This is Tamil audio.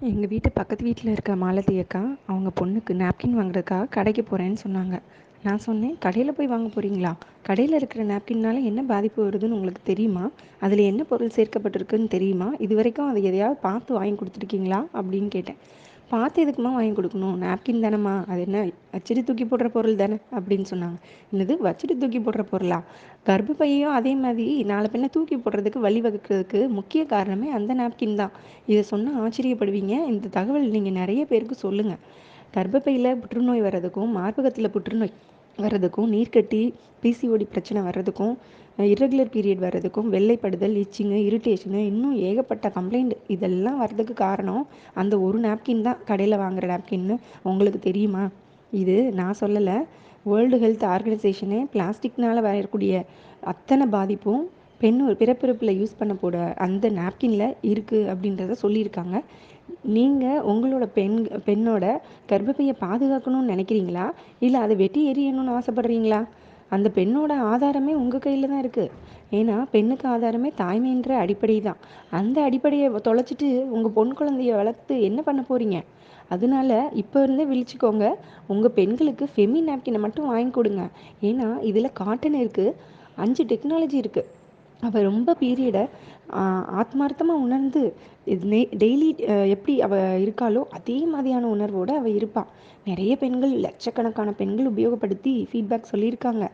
எங்கள் வீட்டு பக்கத்து வீட்டில் இருக்க மாலதி அக்கா அவங்க பொண்ணுக்கு நாப்கின் வாங்குறதுக்காக கடைக்கு போகிறேன்னு சொன்னாங்க. நான் சொன்னேன் கடையில் போய் வாங்க போகிறீங்களா கடையில் இருக்கிற நாப்கின்னால என்ன பாதிப்பு வருதுன்னு உங்களுக்கு தெரியுமா? அதில் என்ன பொருள் சேர்க்கப்பட்டிருக்குன்னு தெரியுமா? இது வரைக்கும் அதை எதையாவது பார்த்து வாங்கி கொடுத்துருக்கீங்களா? அப்படின்னு கேட்டேன். பார்த்து எதுக்குமா வாங்கி கொடுக்கணும்? நாப்கின் தானேம்மா. அது என்ன? வச்சுட்டு தூக்கி போடுற பொருள் தானே? அப்படின்னு சொன்னாங்க. என்னது? வச்சுட்டு தூக்கி போடுற பொருளா? கர்ப்பப்பையும் அதே மாதிரி நாலு பெண்ணை தூக்கி போடுறதுக்கு வழிவகுக்கிறதுக்கு முக்கிய காரணமே அந்த நாப்கின் தான். இதை சொன்னால் ஆச்சரியப்படுவீங்க. இந்த தகவல் நீங்கள் நிறைய பேருக்கு சொல்லுங்கள் கர்ப்பப்பையில் புற்றுநோய் வர்றதுக்கும் மார்பகத்தில் புற்றுநோய் வர்றதுக்கும் நீர்க்கட்டி பிசிஓடி பிரச்சனை வர்றதுக்கும் இர்ரெகுலர் பீரியட் வர்றதுக்கும் வெள்ளைப்படுதல் இச்சிங்கு இரிட்டேஷனு இன்னும் ஏகப்பட்ட கம்ப்ளைண்ட் இதெல்லாம் வர்றதுக்கு காரணம் அந்த ஒரு நாப்கின் தான். கடையில் வாங்குகிற நாப்கின்னு உங்களுக்கு தெரியுமா? இது நான் சொல்லலை. வேர்ல்டு ஹெல்த் ஆர்கனைசேஷனே பிளாஸ்டிக்னால் வரக்கூடிய அத்தனை பாதிப்பும் பெண் பிறப்பிறப்பில் யூஸ் பண்ண போட அந்த நாப்கினில் இருக்குது அப்படின்றத சொல்லியிருக்காங்க. நீங்கள் உங்களோட பெண் பெண்ணோட கர்ப்பப்பையை பாதுகாக்கணும்னு நினைக்கிறீங்களா? இல்லை அதை வெட்டி எறியணும்னு ஆசைப்படுறீங்களா? அந்த பெண்ணோட ஆதாரமே உங்கள் கையில் தான் இருக்குது ஏன்னா பெண்ணுக்கு ஆதாரமே தாய்மைன்ற அடிப்படை தான் அந்த அடிப்படையை தொலைச்சிட்டு உங்கள் பொன் குழந்தைய வளர்த்து என்ன பண்ண போகிறீங்க அதனால இப்போ இருந்தே விழிச்சுக்கோங்க. உங்கள் பெண்களுக்கு ஃபெமி நாப்கினை மட்டும் வாங்கி கொடுங்க. ஏன்னா இதில் காட்டன் இருக்குது அஞ்சு டெக்னாலஜி இருக்குது அவள் ரொம்ப பீரியடை ஆத்மார்த்தமாக உணர்ந்து இது டெய்லி எப்படி அவள் இருக்காளோ அதே மாதிரியான உணர்வோடு அவள் இருப்பாள் நிறைய பெண்கள் லட்சக்கணக்கான பெண்கள் உபயோகப்படுத்தி ஃபீட்பேக் சொல்லியிருக்காங்க.